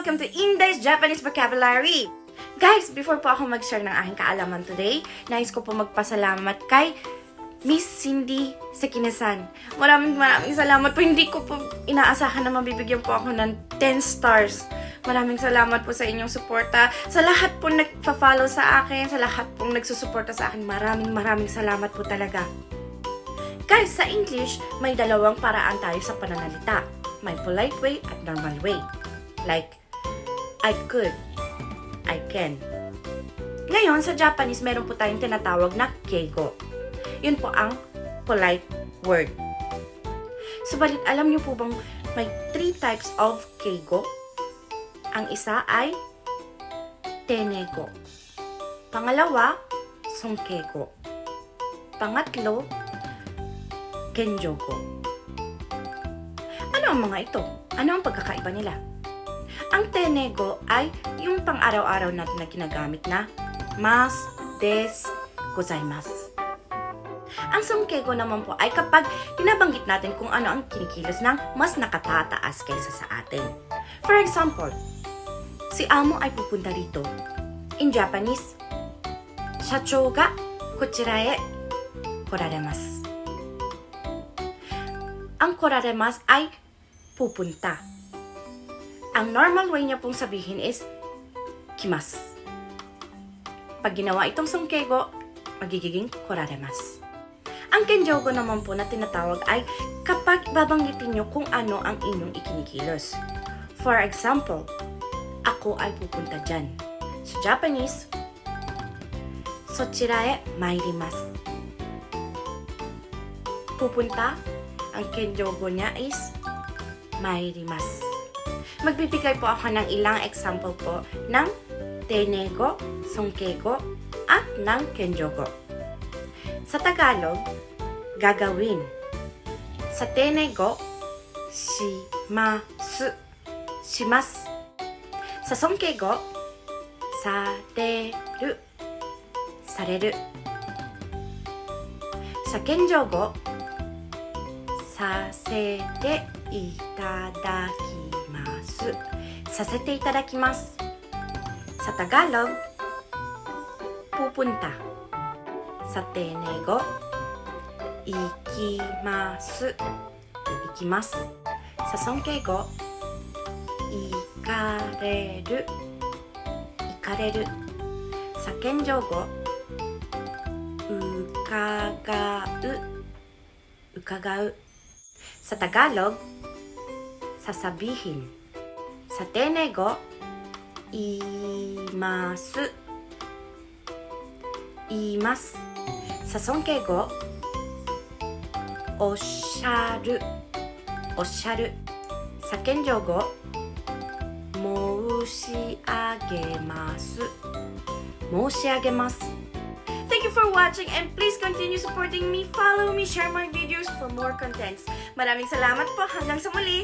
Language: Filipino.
welcome to Indai's Japanese Vocabulary! Guys, before po ako mag-share ng aking kaalaman today, nais ko po magpasalamat kay Miss Cindy Sekinasan. Maraming maraming salamat po. Hindi ko po inaasahan na mabibigyan po ako ng 10 stars. Maraming salamat po sa inyong suporta. Sa lahat po nagpa-follow sa akin, sa lahat pong nagsusuporta sa akin, maraming maraming salamat po talaga. Guys, sa English, may dalawang paraan tayo sa pananalita. May polite way at normal way. Like, I could, I can. Ngayon, sa Japanese, meron po tayong tinatawag na keigo. Yun po ang polite word. Subalit, alam niyo po bang may three types of keigo? Ang isa ay tenego. Pangalawa, songkeigo. Pangatlo, genjogo. Ano ang mga ito? Ano ang pagkakaiba nila? Ang tenego ay yung pang-araw-araw natin na ginagamit na mas, des, gozaimasu. Ang songkego naman po ay kapag tinabanggit natin kung ano ang kinikilos ng mas nakatataas kaysa sa atin. For example, si amo ay pupunta rito. In Japanese, shachou ga kochira e koraremasu. Ang koraremas ay pupunta. Ang normal way niya pong sabihin is kimas. Pag ginawa itong sungkego, magiging koraremas. Ang kenjogo naman po na tinatawag ay kapag babanggitin nyo kung ano ang inyong ikinikilos. For example, ako ay pupunta dyan. Sa Japanese, sochira e mairimasu. Pupunta, ang kenjogo niya is mairimasu. Magbibigay po ako ng ilang example po ng tenego, songkego, at ng kenjogo. Sa Tagalog, gagawin. Sa tenego, shimasu, shimas. Sa songkego, sareru, sareru. Sa kenjogo, させていただき させていただきます。さたがろ、ぷぷんた、さてねご、いきます、いきます。さそんけご、いかれる、いかれる。さけんじょうご、うかがう、うかがう。さたがろ、ささびひん。Ukagau. Sa Tagalog, sasabihin. Sa Tenego, imasu. Imas. Sa Songkego, osharu. Osharu. Sa Kenjogo, moushiagemasu. Moushiagemasu. Thank you for watching and please continue supporting me. Follow me, share my videos for more contents. Maraming salamat po. Hanggang sa muli.